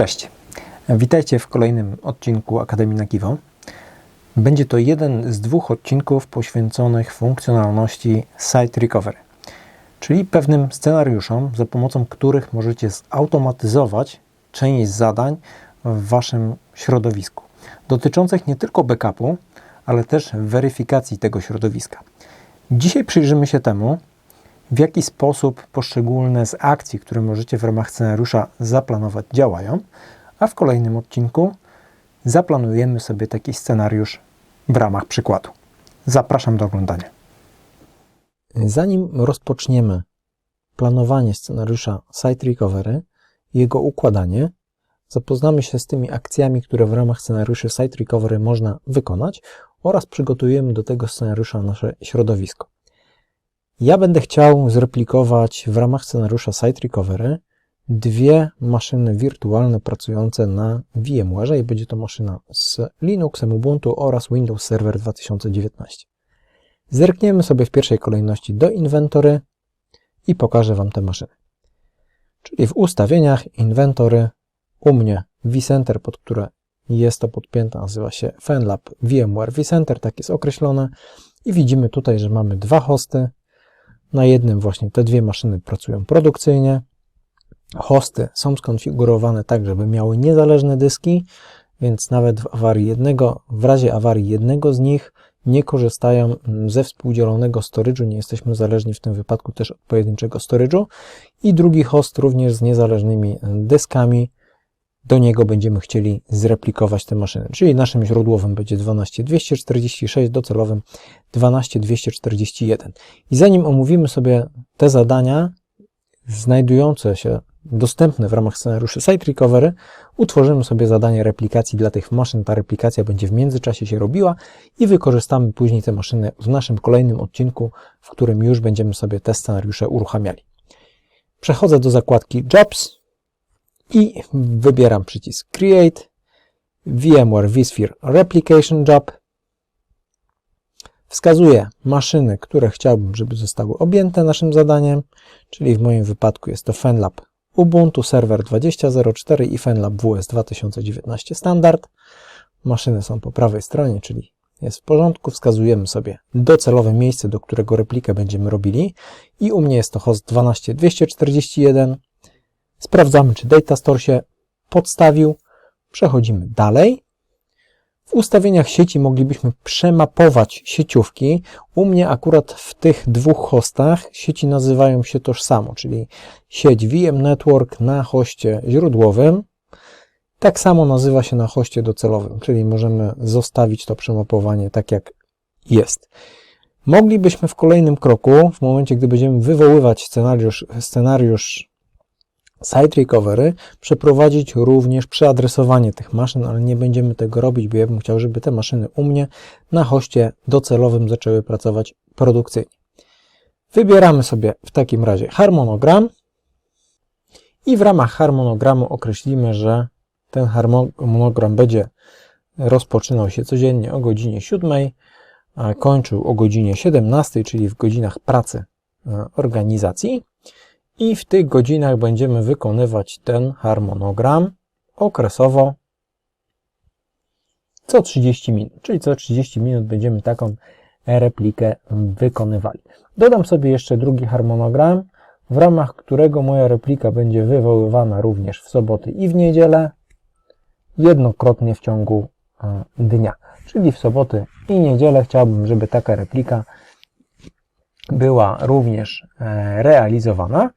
Cześć. Witajcie w kolejnym odcinku Akademii na Kiwo. Będzie to jeden z dwóch odcinków poświęconych funkcjonalności Site Recovery, czyli pewnym scenariuszom, za pomocą których możecie zautomatyzować część zadań w Waszym środowisku, dotyczących nie tylko backupu, ale też weryfikacji tego środowiska. Dzisiaj przyjrzymy się temu, w jaki sposób poszczególne z akcji, które możecie w ramach scenariusza zaplanować, działają, a w kolejnym odcinku zaplanujemy sobie taki scenariusz w ramach przykładu. Zapraszam do oglądania. Zanim rozpoczniemy planowanie scenariusza Site Recovery i jego układanie, zapoznamy się z tymi akcjami, które w ramach scenariuszy Site Recovery można wykonać oraz przygotujemy do tego scenariusza nasze środowisko. Ja będę chciał zreplikować w ramach scenariusza Site Recovery dwie maszyny wirtualne pracujące na VMware i będzie to maszyna z Linuxem, Ubuntu oraz Windows Server 2019. Zerkniemy sobie w pierwszej kolejności do inwentory i pokażę Wam te maszyny. Czyli w ustawieniach inwentory u mnie vCenter, pod które jest to podpięte, nazywa się FenLab VMware vCenter, tak jest określone. I widzimy tutaj, że mamy dwa hosty, na jednym właśnie te dwie maszyny pracują produkcyjnie. Hosty są skonfigurowane tak, żeby miały niezależne dyski, więc nawet w awarii jednego, w razie awarii jednego z nich nie korzystają ze współdzielonego storage'u, nie jesteśmy zależni w tym wypadku też od pojedynczego storage'u i drugi host również z niezależnymi dyskami, do niego będziemy chcieli zreplikować te maszyny. Czyli naszym źródłowym będzie 12246, docelowym 12241. I zanim omówimy sobie te zadania znajdujące się dostępne w ramach scenariuszy Site Recovery, utworzymy sobie zadanie replikacji dla tych maszyn. Ta replikacja będzie w międzyczasie się robiła i wykorzystamy później te maszyny w naszym kolejnym odcinku, w którym już będziemy sobie te scenariusze uruchamiali. Przechodzę do zakładki Jobs, i wybieram przycisk Create, VMware vSphere Replication Job. Wskazuję maszyny, które chciałbym, żeby zostały objęte naszym zadaniem, czyli w moim wypadku jest to FenLab Ubuntu Server 20.04 i FenLab WS 2019 Standard. Maszyny są po prawej stronie, czyli jest w porządku. Wskazujemy sobie docelowe miejsce, do którego replikę będziemy robili i u mnie jest to host 12241 Sprawdzamy, czy Data Store się podstawił. Przechodzimy dalej. W ustawieniach sieci moglibyśmy przemapować sieciówki. U mnie akurat w tych dwóch hostach sieci nazywają się tożsamo, czyli sieć VM Network na hoście źródłowym. Tak samo nazywa się na hoście docelowym, czyli możemy zostawić to przemapowanie tak jak jest. Moglibyśmy w kolejnym kroku, w momencie gdy będziemy wywoływać scenariusz, scenariusz Site Recovery przeprowadzić również przeadresowanie tych maszyn, ale nie będziemy tego robić, bo ja bym chciał, żeby te maszyny u mnie na hoście docelowym zaczęły pracować produkcyjnie. Wybieramy sobie w takim razie harmonogram i w ramach harmonogramu określimy, że ten harmonogram będzie rozpoczynał się codziennie o godzinie 7, a kończył o godzinie 17, czyli w godzinach pracy e, organizacji i w tych godzinach będziemy wykonywać ten harmonogram okresowo co 30 minut, czyli co 30 minut będziemy taką replikę wykonywali. Dodam sobie jeszcze drugi harmonogram, w ramach którego moja replika będzie wywoływana również w soboty i w niedzielę, jednokrotnie w ciągu e, dnia. Czyli w soboty i niedzielę chciałbym, żeby taka replika była również e, realizowana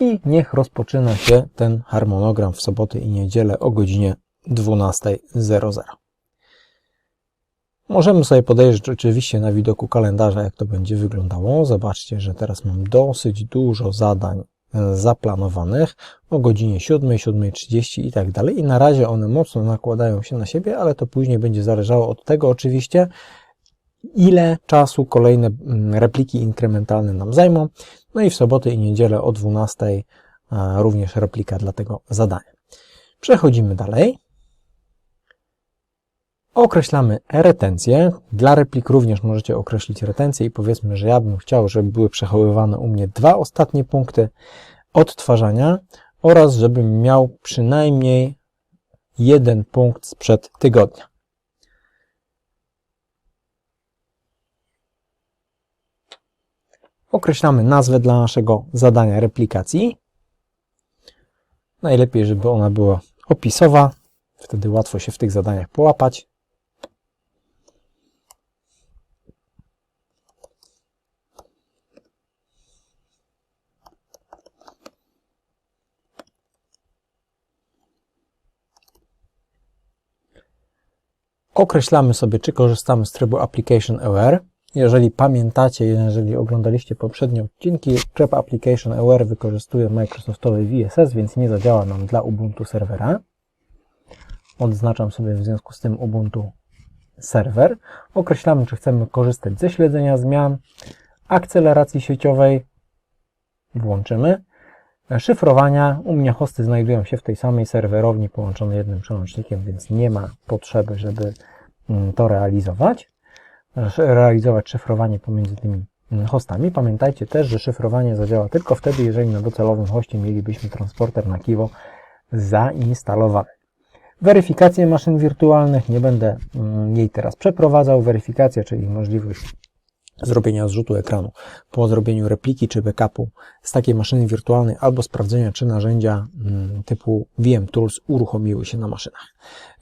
i niech rozpoczyna się ten harmonogram w soboty i niedzielę o godzinie 12.00. Możemy sobie podejrzeć oczywiście na widoku kalendarza, jak to będzie wyglądało. Zobaczcie, że teraz mam dosyć dużo zadań e, zaplanowanych o godzinie 7, 7.30 i tak dalej. I na razie one mocno nakładają się na siebie, ale to później będzie zależało od tego oczywiście, ile czasu kolejne mm, repliki inkrementalne nam zajmą. No i w soboty i niedzielę o 12 również replika dla tego zadania. Przechodzimy dalej. Określamy retencję. Dla replik również możecie określić retencję i powiedzmy, że ja bym chciał, żeby były przechowywane u mnie dwa ostatnie punkty odtwarzania oraz żebym miał przynajmniej jeden punkt sprzed tygodnia. Określamy nazwę dla naszego zadania replikacji. Najlepiej, żeby ona była opisowa, wtedy łatwo się w tych zadaniach połapać. Określamy sobie, czy korzystamy z trybu Application Aware. Jeżeli pamiętacie, jeżeli oglądaliście poprzednie odcinki, tryb Application Aware wykorzystuje Microsoftowy VSS, więc nie zadziała nam dla Ubuntu serwera. Odznaczam sobie w związku z tym Ubuntu serwer. Określamy, czy chcemy korzystać ze śledzenia zmian, akceleracji sieciowej, włączymy. Szyfrowania. U mnie hosty znajdują się w tej samej serwerowni połączone jednym przełącznikiem, więc nie ma potrzeby, żeby mm, to realizować. Realizować szyfrowanie pomiędzy tymi mm, hostami. Pamiętajcie też, że szyfrowanie zadziała tylko wtedy, jeżeli na docelowym hoście mielibyśmy transporter na Kiwo zainstalowany. Weryfikację maszyn wirtualnych nie będę mm, jej teraz przeprowadzał. Weryfikacja, czyli możliwość zrobienia zrzutu ekranu po zrobieniu repliki czy backupu z takiej maszyny wirtualnej albo sprawdzenia, czy narzędzia mm, typu VM Tools uruchomiły się na maszynach.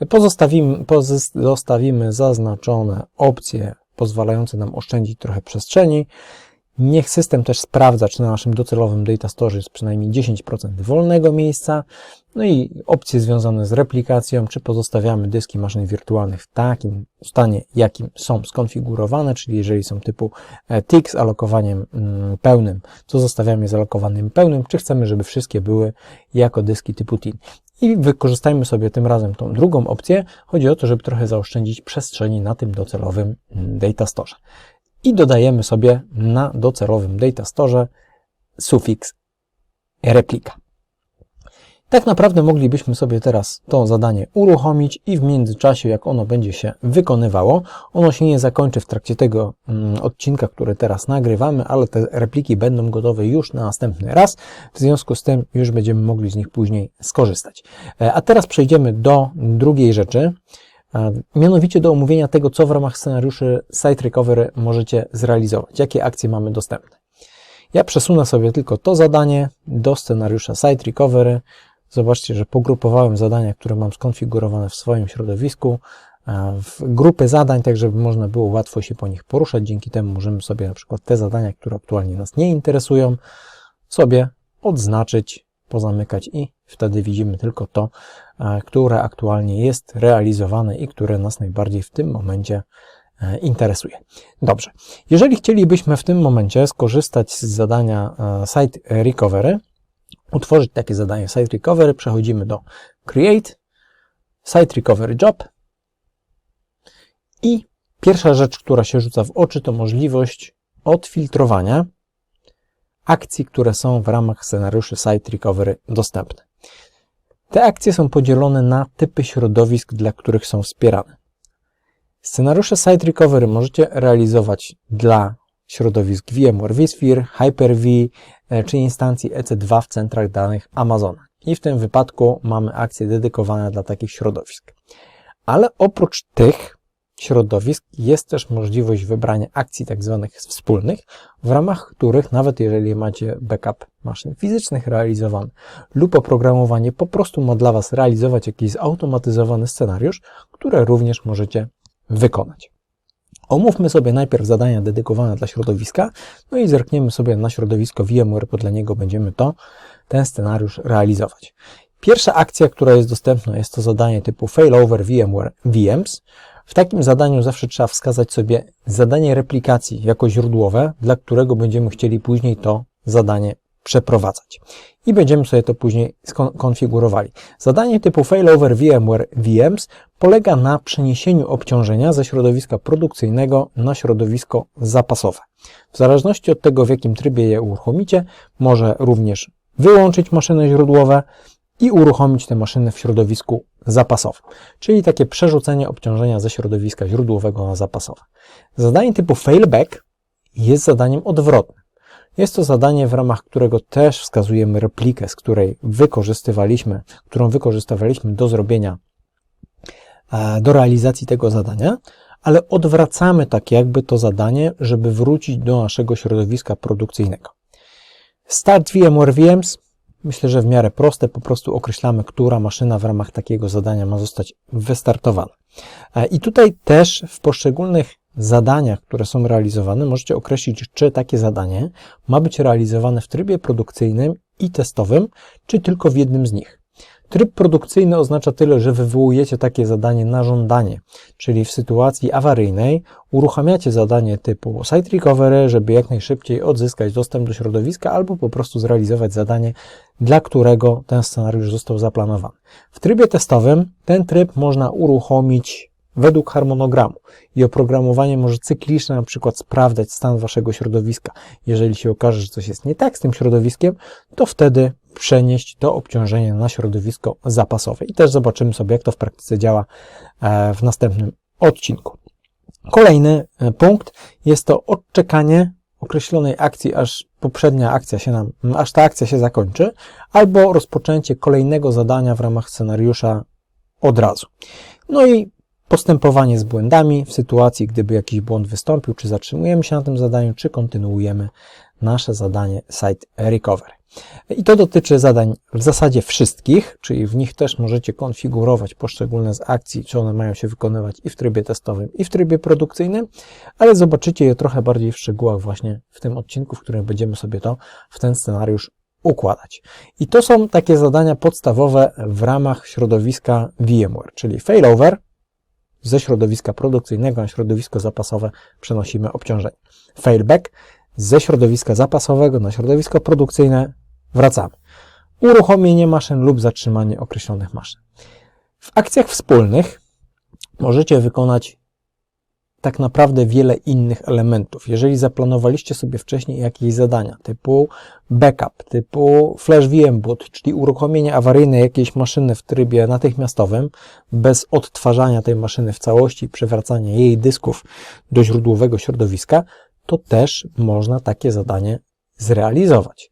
Pozostawimy, pozostawimy zaznaczone opcje pozwalające nam oszczędzić trochę przestrzeni. Niech system też sprawdza, czy na naszym docelowym data store jest przynajmniej 10% wolnego miejsca. No i opcje związane z replikacją, czy pozostawiamy dyski maszyn wirtualnych w takim stanie, jakim są skonfigurowane, czyli jeżeli są typu e, TIG z alokowaniem mm, pełnym, to zostawiamy je z alokowanym pełnym, czy chcemy, żeby wszystkie były jako dyski typu TIN. I wykorzystajmy sobie tym razem tą drugą opcję. Chodzi o to, żeby trochę zaoszczędzić przestrzeni na tym docelowym mm, data i dodajemy sobie na docelowym data sufiks replika. Tak naprawdę moglibyśmy sobie teraz to zadanie uruchomić i w międzyczasie, jak ono będzie się wykonywało, ono się nie zakończy w trakcie tego mm, odcinka, który teraz nagrywamy, ale te repliki będą gotowe już na następny raz. W związku z tym już będziemy mogli z nich później skorzystać. E, a teraz przejdziemy do drugiej rzeczy, mianowicie do omówienia tego, co w ramach scenariuszy Site Recovery możecie zrealizować, jakie akcje mamy dostępne. Ja przesunę sobie tylko to zadanie do scenariusza Site Recovery. Zobaczcie, że pogrupowałem zadania, które mam skonfigurowane w swoim środowisku w grupy zadań, tak żeby można było łatwo się po nich poruszać. Dzięki temu możemy sobie na przykład te zadania, które aktualnie nas nie interesują, sobie odznaczyć, pozamykać i wtedy widzimy tylko to, E, które aktualnie jest realizowane i które nas najbardziej w tym momencie e, interesuje. Dobrze. Jeżeli chcielibyśmy w tym momencie skorzystać z zadania e, Site Recovery, utworzyć takie zadanie Site Recovery, przechodzimy do Create, Site Recovery Job i pierwsza rzecz, która się rzuca w oczy, to możliwość odfiltrowania akcji, które są w ramach scenariuszy Site Recovery dostępne. Te akcje są podzielone na typy środowisk, dla których są wspierane. Scenariusze Site Recovery możecie realizować dla środowisk VMware vSphere, Hyper-V e, czy instancji EC2 w centrach danych Amazona. I w tym wypadku mamy akcje dedykowane dla takich środowisk. Ale oprócz tych środowisk jest też możliwość wybrania akcji tak zwanych wspólnych, w ramach których nawet jeżeli macie backup maszyn fizycznych realizowany lub oprogramowanie po prostu ma dla Was realizować jakiś zautomatyzowany scenariusz, które również możecie wykonać. Omówmy sobie najpierw zadania dedykowane dla środowiska, no i zerkniemy sobie na środowisko VMware, bo dla niego będziemy to, ten scenariusz realizować. Pierwsza akcja, która jest dostępna, jest to zadanie typu failover VMware VMs. W takim zadaniu zawsze trzeba wskazać sobie zadanie replikacji jako źródłowe, dla którego będziemy chcieli później to zadanie przeprowadzać. I będziemy sobie to później skonfigurowali. Zadanie typu failover VMware VMs polega na przeniesieniu obciążenia ze środowiska produkcyjnego na środowisko zapasowe. W zależności od tego, w jakim trybie je uruchomicie, może również wyłączyć maszyny źródłowe i uruchomić te maszyny w środowisku zapasowym, czyli takie przerzucenie obciążenia ze środowiska źródłowego na zapasowe. Zadanie typu failback jest zadaniem odwrotnym. Jest to zadanie, w ramach którego też wskazujemy replikę, z której wykorzystywaliśmy, którą wykorzystywaliśmy do zrobienia e, do realizacji tego zadania, ale odwracamy tak jakby to zadanie, żeby wrócić do naszego środowiska produkcyjnego. Start VMware VMs myślę, że w miarę proste, po prostu określamy, która maszyna w ramach takiego zadania ma zostać wystartowana. E, I tutaj też w poszczególnych zadaniach, które są realizowane, możecie określić, czy takie zadanie ma być realizowane w trybie produkcyjnym i testowym, czy tylko w jednym z nich. Tryb produkcyjny oznacza tyle, że wywołujecie takie zadanie na żądanie, czyli w sytuacji awaryjnej uruchamiacie zadanie typu site recovery, żeby jak najszybciej odzyskać dostęp do środowiska albo po prostu zrealizować zadanie, dla którego ten scenariusz został zaplanowany. W trybie testowym ten tryb można uruchomić według harmonogramu i oprogramowanie może cyklicznie na przykład sprawdzać stan waszego środowiska. Jeżeli się okaże, że coś jest nie tak z tym środowiskiem, to wtedy przenieść to obciążenie na środowisko zapasowe. I też zobaczymy sobie, jak to w praktyce działa e, w następnym odcinku. Kolejny e, punkt jest to odczekanie określonej akcji, aż poprzednia akcja się nam, aż ta akcja się zakończy, albo rozpoczęcie kolejnego zadania w ramach scenariusza od razu. No i postępowanie z błędami w sytuacji, gdyby jakiś błąd wystąpił, czy zatrzymujemy się na tym zadaniu, czy kontynuujemy nasze zadanie Site Recovery. I to dotyczy zadań w zasadzie wszystkich, czyli w nich też możecie konfigurować poszczególne z akcji, czy one mają się wykonywać i w trybie testowym, i w trybie produkcyjnym, ale zobaczycie je trochę bardziej w szczegółach właśnie w tym odcinku, w którym będziemy sobie to w ten scenariusz układać. I to są takie zadania podstawowe w ramach środowiska VMware, czyli failover, ze środowiska produkcyjnego na środowisko zapasowe przenosimy obciążenie. Failback ze środowiska zapasowego na środowisko produkcyjne wracamy. Uruchomienie maszyn lub zatrzymanie określonych maszyn. W akcjach wspólnych możecie wykonać tak naprawdę wiele innych elementów. Jeżeli zaplanowaliście sobie wcześniej jakieś zadania typu backup, typu flash VM boot, czyli uruchomienie awaryjnej jakiejś maszyny w trybie natychmiastowym, bez odtwarzania tej maszyny w całości i przywracania jej dysków do źródłowego środowiska, to też można takie zadanie zrealizować.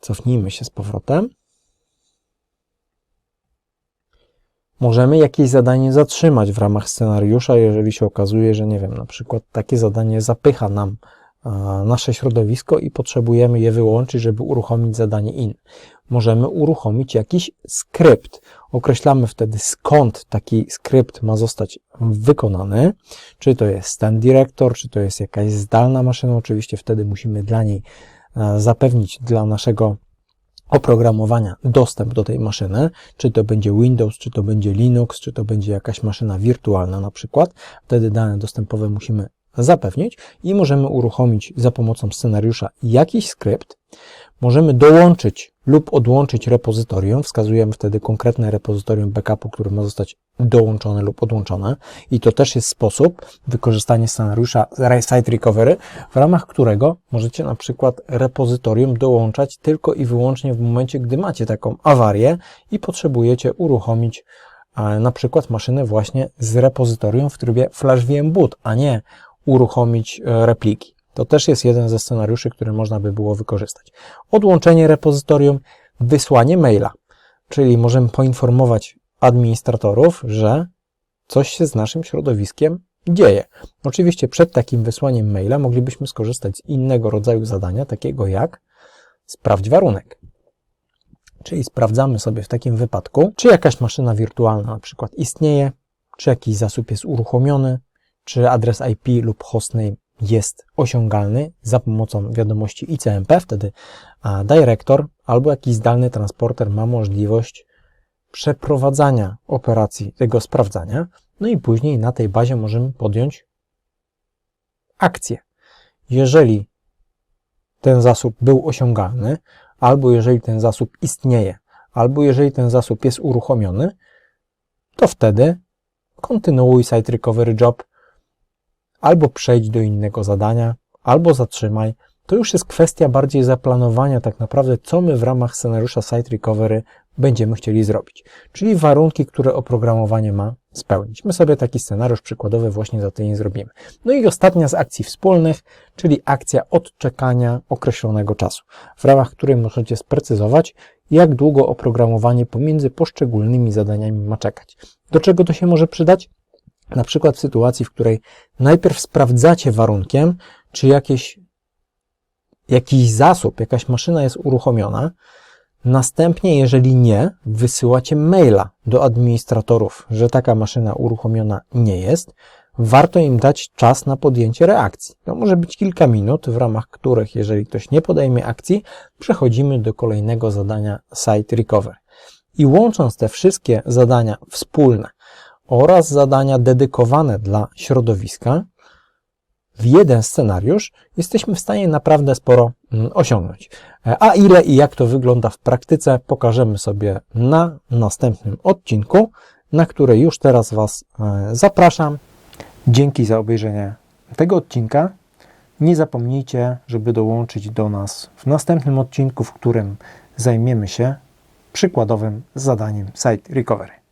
Cofnijmy się z powrotem. Możemy jakieś zadanie zatrzymać w ramach scenariusza, jeżeli się okazuje, że nie wiem, na przykład takie zadanie zapycha nam nasze środowisko i potrzebujemy je wyłączyć, żeby uruchomić zadanie inne. Możemy uruchomić jakiś skrypt. Określamy wtedy skąd taki skrypt ma zostać wykonany, czy to jest stand director, czy to jest jakaś zdalna maszyna. Oczywiście wtedy musimy dla niej zapewnić dla naszego oprogramowania dostęp do tej maszyny, czy to będzie Windows, czy to będzie Linux, czy to będzie jakaś maszyna wirtualna na przykład. Wtedy dane dostępowe musimy zapewnić i możemy uruchomić za pomocą scenariusza jakiś skrypt. Możemy dołączyć lub odłączyć repozytorium. Wskazujemy wtedy konkretne repozytorium backupu, które ma zostać dołączone lub odłączone. I to też jest sposób wykorzystania scenariusza Site Recovery, w ramach którego możecie na przykład repozytorium dołączać tylko i wyłącznie w momencie, gdy macie taką awarię i potrzebujecie uruchomić e, na przykład maszynę właśnie z repozytorium w trybie Flash VM Boot, a nie uruchomić e, repliki. To też jest jeden ze scenariuszy, który można by było wykorzystać. Odłączenie repozytorium, wysłanie maila, czyli możemy poinformować administratorów, że coś się z naszym środowiskiem dzieje. Oczywiście przed takim wysłaniem maila moglibyśmy skorzystać z innego rodzaju zadania, takiego jak sprawdź warunek. Czyli sprawdzamy sobie w takim wypadku, czy jakaś maszyna wirtualna na przykład istnieje, czy jakiś zasób jest uruchomiony, czy adres IP lub hostname jest osiągalny za pomocą wiadomości ICMP, wtedy dyrektor albo jakiś zdalny transporter ma możliwość przeprowadzania operacji tego sprawdzania, no i później na tej bazie możemy podjąć akcję. Jeżeli ten zasób był osiągalny, albo jeżeli ten zasób istnieje, albo jeżeli ten zasób jest uruchomiony, to wtedy kontynuuj site recovery job albo przejdź do innego zadania, albo zatrzymaj. To już jest kwestia bardziej zaplanowania tak naprawdę, co my w ramach scenariusza Site Recovery będziemy chcieli zrobić. Czyli warunki, które oprogramowanie ma spełnić. My sobie taki scenariusz przykładowy właśnie za tydzień zrobimy. No i ostatnia z akcji wspólnych, czyli akcja odczekania określonego czasu, w ramach której możecie sprecyzować, jak długo oprogramowanie pomiędzy poszczególnymi zadaniami ma czekać. Do czego to się może przydać? Na przykład w sytuacji, w której najpierw sprawdzacie warunkiem, czy jakieś, jakiś zasób, jakaś maszyna jest uruchomiona, Następnie, jeżeli nie, wysyłacie maila do administratorów, że taka maszyna uruchomiona nie jest. Warto im dać czas na podjęcie reakcji. To może być kilka minut, w ramach których, jeżeli ktoś nie podejmie akcji, przechodzimy do kolejnego zadania Site Recover. I łącząc te wszystkie zadania wspólne oraz zadania dedykowane dla środowiska, w jeden scenariusz jesteśmy w stanie naprawdę sporo mm, osiągnąć. E, A ile i jak to wygląda w praktyce, pokażemy sobie na następnym odcinku, na który już teraz Was e, zapraszam. Dzięki za obejrzenie tego odcinka. Nie zapomnijcie, żeby dołączyć do nas w następnym odcinku, w którym zajmiemy się przykładowym zadaniem Site Recovery.